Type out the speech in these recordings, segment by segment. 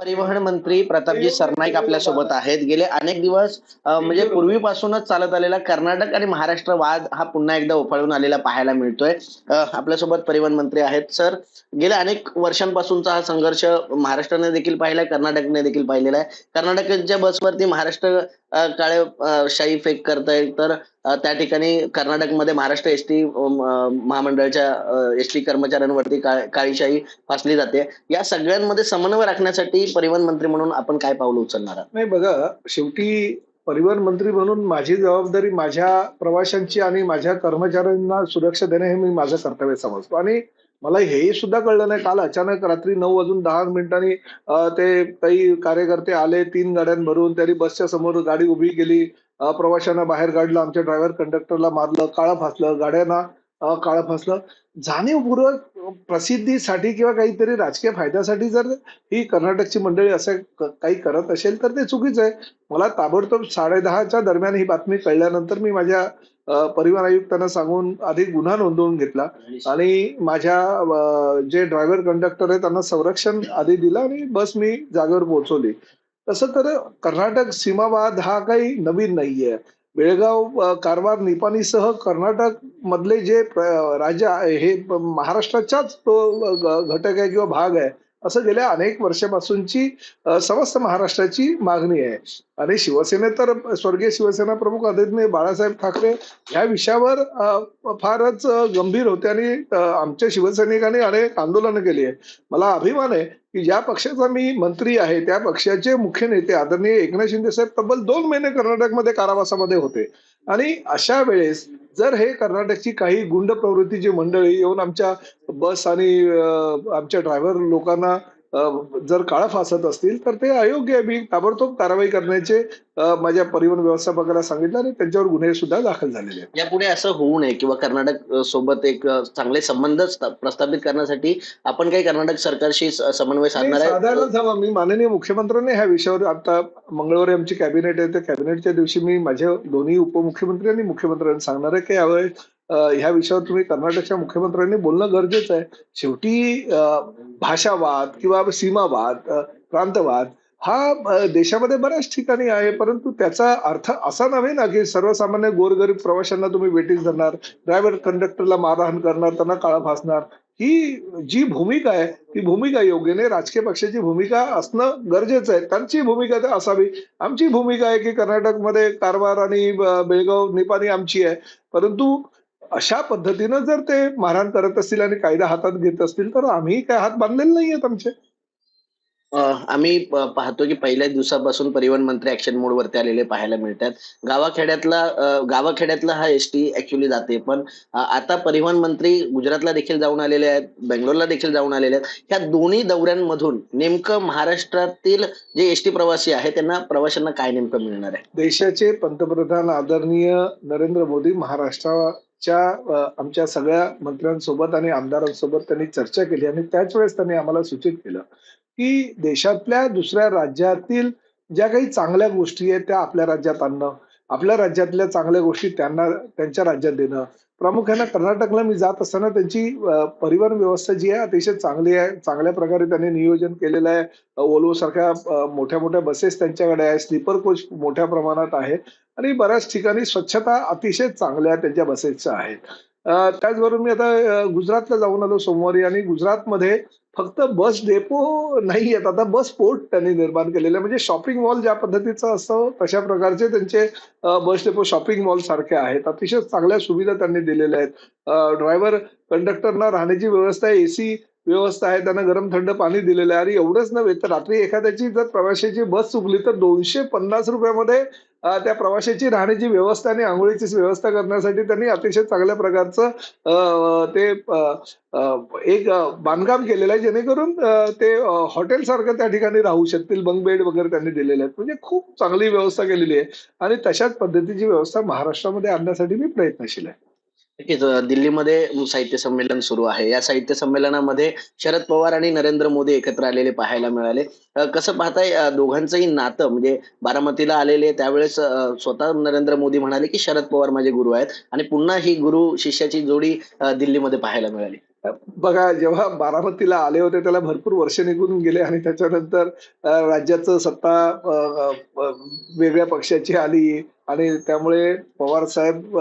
परिवहन मंत्री प्रतापजी सरनाईक आपल्यासोबत आहेत. गेले अनेक दिवस म्हणजे पूर्वीपासूनच चालत आलेला कर्नाटक आणि महाराष्ट्र वाद हा पुन्हा एकदा उफाळून आलेला पाहायला मिळतोय. आपल्या आपल्यासोबत परिवहन मंत्री आहेत सर. गेल्या अनेक वर्षांपासूनचा हा संघर्ष महाराष्ट्राने देखील पाहिलाय कर्नाटकने देखील पाहिलेला आहे. कर्नाटकच्या बसवरती महाराष्ट्र काळे शाही फेक करताय तर त्या ठिकाणी कर्नाटकमध्ये महाराष्ट्र एस टी महामंडळाच्या एस टी कर्मचाऱ्यांवरती काळीशाही फासली जाते. या सगळ्यांमध्ये समन्वय राखण्यासाठी परिवहन मंत्री म्हणून आपण काय पावलं उचलणार नाही बघा शेवटी परिवहन मंत्री म्हणून माझी जबाबदारी माझ्या प्रवाशांची आणि माझ्या कर्मचाऱ्यांना सुरक्षा देणे हे मी माझं कर्तव्य समजतो. आणि मला हे सुद्धा कळलं नाही. काल अचानक रात्री नऊ वाजून दहा मिनिटांनी ते काही कार्यकर्ते आले तीन गाड्यां भरून त्यांनी बसच्या समोर गाडी उभी केली. प्रवाशांना बाहेर काढलं आमच्या ड्रायव्हर कंडक्टरला मारलं काळं फासलं गाड्यांना काळ फासलं. जाणीवपूर्वक प्रसिद्धीसाठी किंवा काहीतरी राजकीय फायद्यासाठी जर ही कर्नाटकची मंडळी असं काही करत असेल तर ते चुकीचं आहे. मला ताबडतोब साडेदहाच्या दरम्यान ही बातमी कळल्यानंतर मी माझ्या परिवहन आयुक्तांना सांगून आधी गुन्हा नोंदवून घेतला. आणि माझ्या जे ड्रायव्हर कंडक्टर आहे त्यांना संरक्षण आधी दिलं आणि बस मी जागेवर पोहोचवली. तसं तर कर्नाटक सीमावाद हा काही नवीन नाहीये. बेळगाव कारवार निपाणीसह कर्नाटक मधले जे प्र- राज्य आहे हे महाराष्ट्राच्याच तो घटक आहे किंवा भाग आहे असं गेल्या अनेक वर्षापासूनची समस्त महाराष्ट्राची मागणी आहे. आणि शिवसेने तर स्वर्गीय शिवसेना प्रमुख आदरणीय बाळासाहेब ठाकरे या विषयावर फारच गंभीर होते आणि आमच्या शिवसैनिकांनी अनेक आंदोलनं केली आहे मला अभिमान आहे की ज्या पक्षाचा मी मंत्री आहे त्या पक्षाचे मुख्य नेते आदरणीय एकनाथ शिंदे साहेब तब्बल दोन महिने कर्नाटकमध्ये कारावासामध्ये होते. आणि अशा वेळेस जर हे कर्नाटकची काही गुंड प्रवृत्तीची मंडळी येऊन आमच्या बस आणि आमच्या ड्रायव्हर लोकांना जर काळा फासत असतील तर ते अयोग्य आहे. मी ताबडतोब कारवाई करण्याचे माझ्या परिवहन व्यवस्थापकाला सांगितलं आणि त्यांच्यावर गुन्हे सुद्धा दाखल झालेले आहेत. यापुढे असं होऊ नये किंवा कर्नाटक सोबत एक चांगले संबंध स्थ- प्रस्थापित करण्यासाठी आपण काही कर्नाटक सरकारशी समन्वय साधणार आहे? साधारणच हवा. मी माननीय मुख्यमंत्र्यांनी ह्या विषयावर आता मंगळवारी आमची कॅबिनेट आहे. त्या कॅबिनेटच्या दिवशी मी माझ्या दोन्ही उपमुख्यमंत्री आणि मुख्यमंत्र्यांना सांगणार आहे की यावेळी अ, ह्या विषयावर तुम्ही कर्नाटकच्या मुख्यमंत्र्यांनी बोलणं गरजेचं आहे. शेवटी भाषावाद किंवा सीमावाद प्रांतवाद हा देशामध्ये बऱ्याच ठिकाणी आहे परंतु त्याचा अर्थ असा नव्हे ना की सर्वसामान्य गोरगरीब प्रवाशांना तुम्ही वेटीस धरणार ड्रायव्हर कंडक्टरला मारहाण करणार त्यांना काळा फासणार ही जी भूमिका आहे ती भूमिका योग्यने राजकीय पक्षाची भूमिका असणं गरजेचं आहे. त्यांची भूमिका तर असावी. आमची भूमिका आहे की कर्नाटकमध्ये कारवार आणि बेळगाव निपाणी आमची आहे. परंतु अशा पद्धतीनं जर ते मारहाण करत असतील आणि कायदा हातात घेत असतील तर आम्ही काय हात बांधलेले नाही आहेत आमचे. आम्ही पाहतो की पहिल्या दिवसापासून परिवहन मंत्री ऍक्शन मोड वरती आलेले पाहायला मिळतात. गावाखेड्यातला गावाखेड्यातला हा एस टी ऍक्च्युली जाते पण आता परिवहन मंत्री गुजरातला देखील जाऊन आलेले आहेत बेंगलोरला देखील जाऊन आलेले आहेत. ह्या दोन्ही दौऱ्यांमधून नेमकं महाराष्ट्रातील जे एस टी प्रवासी आहेत त्यांना प्रवाशांना काय नेमकं मिळणार आहे? देशाचे पंतप्रधान आदरणीय नरेंद्र मोदी महाराष्ट्राच्या च्या आमच्या सगळ्या मंत्र्यांसोबत आणि आमदारांसोबत त्यांनी चर्चा केली आणि त्याच वेळेस त्यांनी आम्हाला सूचित केलं की देशातल्या दुसऱ्या राज्यातील ज्या काही चांगल्या गोष्टी आहेत त्या आपल्या राज्यात आणणं आपल्या राज्यातल्या चांगल्या गोष्टी त्यांना त्यांच्या राज्यात देणं प्रामुख्याने कर्नाटकला मी जात असताना त्यांची परिवहन व्यवस्था जी आहे अतिशय चांगली आहे. चांगल्या प्रकारे त्यांनी नियोजन केलेलं आहे. ओल्वो सारख्या मोठ्या मोठ्या बसेस त्यांच्याकडे आहे स्लीपर कोच मोठ्या प्रमाणात आहे आणि बऱ्याच ठिकाणी स्वच्छता अतिशय चांगल्या त्यांच्या बसेसच्या आहेत. त्याचबरोबर मी आता गुजरातला जाऊन आलो सोमवारी आणि गुजरातमध्ये फक्त बस डेपो नाही आहेत. आता बस पोर्ट त्यांनी निर्माण केलेलं. आहे म्हणजे शॉपिंग मॉल ज्या पद्धतीचं असतं तशा प्रकारचे त्यांचे बस डेपो शॉपिंग मॉल सारखे आहेत. अतिशय चांगल्या सुविधा त्यांनी दिलेल्या आहेत. ड्रायव्हर कंडक्टरना राहण्याची व्यवस्था आहे एसी व्यवस्था आहे. त्यांना गरम थंड पाणी दिलेलं आहे. आणि एवढंच नव्हे तर रात्री एखाद्याची जर प्रवाशाची बस चुकली तर दोनशे पन्नास रुपयामध्ये त्या प्रवाशाची राहण्याची व्यवस्था आणि आंघोळीची व्यवस्था करण्यासाठी त्यांनी अतिशय चांगल्या प्रकारचं ते एक बांधकाम केलेलं आहे जेणेकरून ते हॉटेल सारखं त्या ठिकाणी राहू शकतील बंग बेड वगैरे त्यांनी दिलेले आहेत. म्हणजे खूप चांगली व्यवस्था केलेली आहे. आणि तशाच पद्धतीची व्यवस्था महाराष्ट्रामध्ये आणण्यासाठी मी प्रयत्नशील आहे. नक्कीच दिल्लीमध्ये साहित्य संमेलन सुरू आहे. या साहित्य संमेलनामध्ये शरद पवार आणि नरेंद्र मोदी एकत्र आलेले पाहायला मिळाले. कसं पाहताय दोघांचंही नातं म्हणजे बारामतीला आलेले त्यावेळेस स्वतः नरेंद्र मोदी म्हणाले की शरद पवार माझे गुरु आहेत. आणि पुन्हा ही गुरु शिष्याची जोडी दिल्लीमध्ये पाहायला मिळाली. बघा जेव्हा बारामतीला आले होते त्याला भरपूर वर्ष निघून गेले आणि त्याच्यानंतर राज्याचं सत्ता वेगळ्या पक्षाची आली आणि त्यामुळे पवार साहेब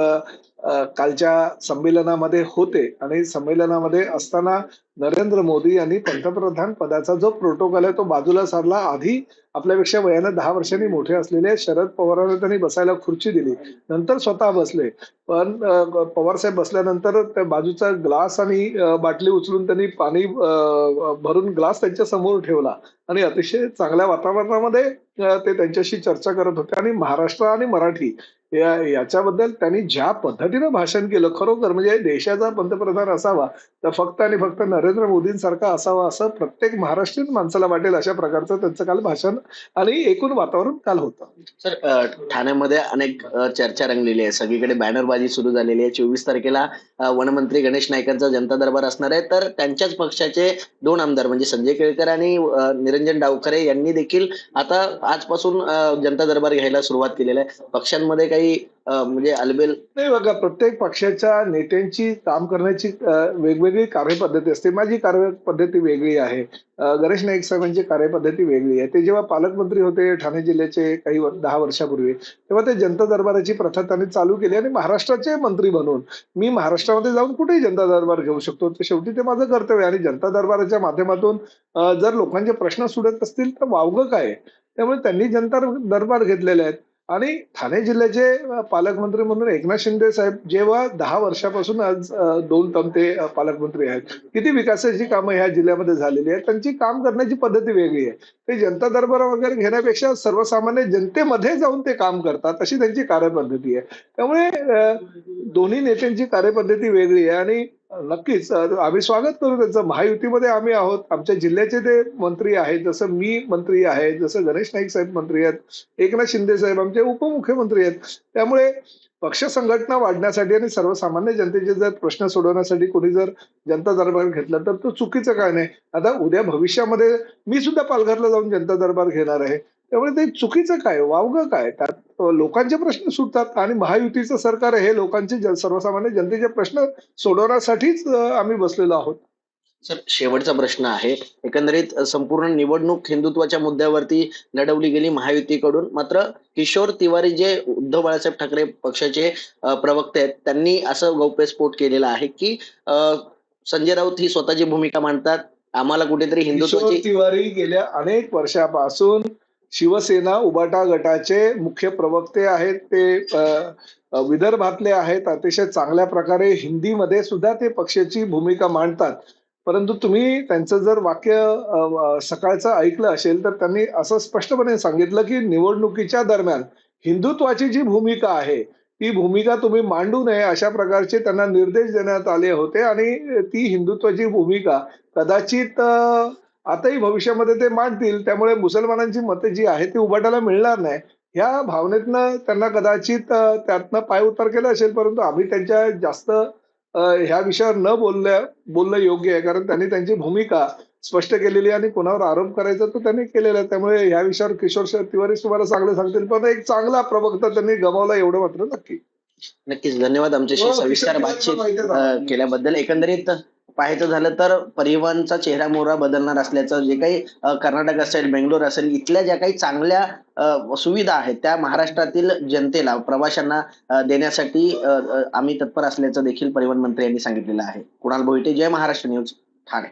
कालच्या संमेलनामध्ये होते आणि संमेलनामध्ये असताना नरेंद्र मोदी यांनी पंतप्रधान पदाचा जो प्रोटोकॉल आहे तो बाजूला सारला आधी आपल्यापेक्षा वयानं दहा वर्षांनी मोठे असलेले शरद पवारांना त्यांनी बसायला खुर्ची दिली. नंतर स्वतः बसले. पण पवार साहेब बसल्यानंतर त्या बाजूचा ग्लास आणि बाटली उचलून त्यांनी पाणी भरून ग्लास त्यांच्यासमोर ठेवला. आणि अतिशय चांगल्या वातावरणामध्ये ते त्यांच्याशी चर्चा करत होते. आणि महाराष्ट्र आणि मराठी याच्याबद्दल त्यांनी ज्या पद्धतीनं भाषण केलं खरोखर म्हणजे देशाचा पंतप्रधान असावा तर फक्त आणि फक्त नरेंद्र मोदींसारखा असावा असं प्रत्येक महाराष्ट्रीयन माणसाला वाटेल अशा प्रकारचं त्यांचं काल भाषण आणि एकूण वातावरण काल होतं. सर ठाण्यामध्ये अनेक चर्चा रंगलेली आहे. सगळीकडे बॅनरबाजी सुरू झालेली आहे. चोवीस तारखेला वनमंत्री गणेश नाईकांचा जनता दरबार असणार आहे. तर त्यांच्याच पक्षाचे दोन आमदार म्हणजे संजय केळकर आणि निरंजन डावखरे यांनी देखील आता आजपासून जनता दरबार घ्यायला सुरुवात केलेली आहे. पक्षांमध्ये काही म्हणजे अलबेल नाही बघा प्रत्येक पक्षाच्या नेत्यांची काम करण्याची वेगवेगळी कार्यपद्धती असते. माझी कार्यपद्धती वेगळी आहे. गणेश नाईक साहेबांची कार्यपद्धती वेगळी आहे. ते जेव्हा पालकमंत्री होते ठाणे जिल्ह्याचे काही दहा वर्षापूर्वी तेव्हा ते जनता दरबाराची प्रथा त्यांनी चालू केली आणि महाराष्ट्राचे मंत्री बनून मी महाराष्ट्रामध्ये जाऊन कुठेही जनता दरबार घेऊ शकतो. तर शेवटी ते माझं कर्तव्य आणि जनता दरबाराच्या माध्यमातून जर लोकांचे प्रश्न सुटत असतील तर वावगं काय? त्यामुळे त्यांनी जनता दरबार घेतलेले आहेत. आणि ठाणे जिल्ह्याचे पालकमंत्री म्हणून एकनाथ शिंदे साहेब जेव्हा दहा वर्षापासून आज दोन टर्म ते पालकमंत्री आहेत किती विकासाची कामं ह्या जिल्ह्यामध्ये झालेली आहेत त्यांची काम करण्याची पद्धती वेगळी आहे. ते जनता दरबार वगैरे घेण्यापेक्षा सर्वसामान्य जनतेमध्ये जाऊन ते काम करतात अशी त्यांची कार्यपद्धती आहे. त्यामुळे दोन्ही नेत्यांची कार्यपद्धती वेगळी आहे आणि नक्कीच. आम्ही स्वागत करू त्यांचं. महायुतीमध्ये आम्ही आहोत. आमच्या जिल्ह्याचे ते मंत्री आहेत. जसं मी मंत्री आहे जसं गणेश नाईक साहेब मंत्री आहेत एकनाथ शिंदे साहेब आमचे उपमुख्यमंत्री आहेत. त्यामुळे पक्ष संघटना वाढण्यासाठी आणि सर्वसामान्य जनतेचे जर प्रश्न सोडवण्यासाठी कोणी जर जनता दरबार घेतला तर तो चुकीचं काय नाही? आता उद्या भविष्यामध्ये मी सुद्धा पालघरला जाऊन जनता दरबार घेणार आहे. त्यामुळे ते चुकीचं काय? वावगं काय? त्यात लोकांचे प्रश्न सुटतात आणि महायुतीचं सरकार हे लोकांचे सर्वसामान्य जनतेचे प्रश्न सोडवण्यासाठीच आम्ही बसलेलो आहोत. सर शेवटचा प्रश्न आहे. एकंदरीत संपूर्ण निवडणूक हिंदुत्वाच्या मुद्द्यावरती लढवली गेली महायुतीकडून. मात्र किशोर तिवारी जे उद्धव बाळासाहेब ठाकरे पक्षाचे प्रवक्ते आहेत त्यांनी असं गौप्यस्फोट केलेला आहे की संजय राऊत ही स्वतःची भूमिका मांडतात. आम्हाला कुठेतरी किशोर हिंदुत्वाची तिवारी गेल्या अनेक वर्षापासून शिवसेना उबाटा गटाचे मुख्य प्रवक्ते आहेत ते विदर्भातले आहेत अतिशय चांगल्या प्रकारे हिंदीमध्ये सुद्धा ते पक्षाची भूमिका मांडतात. परंतु तुम्ही त्यांचं जर वाक्य सकाळचं ऐकलं असेल तर त्यांनी असं स्पष्टपणे सांगितलं की निवडणुकीच्या दरम्यान हिंदुत्वाची जी भूमिका आहे ती भूमिका तुम्ही मांडू नये अशा प्रकारचे त्यांना निर्देश देण्यात आले होते आणि ती हिंदुत्वाची भूमिका कदाचित आताही भविष्यामध्ये ते मांडतील त्यामुळे मुसलमानांची मतं जी आहेत ती उभाटायला मिळणार नाही. ह्या भावनेतनं त्यांना कदाचित त्यातनं पाय उतार केला असेल परंतु आम्ही त्यांच्या जास्त ह्या विषयावर न बोलल्या बोलणं योग्य आहे कारण त्यांनी त्यांची भूमिका स्पष्ट केलेली आहे आणि कोणावर आरोप करायचा तो त्यांनी केलेला आहे. त्यामुळे ह्या विषयावर किशोर तिवारी तुम्हाला चांगलं सांगतील पण एक चांगला प्रवक्ता त्यांनी गमावला एवढं मात्र नक्की. नक्कीच धन्यवाद आमच्याशी हो, सविस्तर बातचीत आहे. केल्याबद्दल. एकंदरीत पाहायचं झालं तर परिवहनचा चेहरा मोहरा बदलणार असल्याचं जे काही कर्नाटक असेल बेंगलोर असेल इथल्या ज्या काही चांगल्या सुविधा आहेत त्या महाराष्ट्रातील जनतेला प्रवाशांना देण्यासाठी आम्ही तत्पर असल्याचं देखील परिवहन मंत्री यांनी सांगितलेलं आहे. कुणाल भोईटे जय महाराष्ट्र न्यूज ठाणे.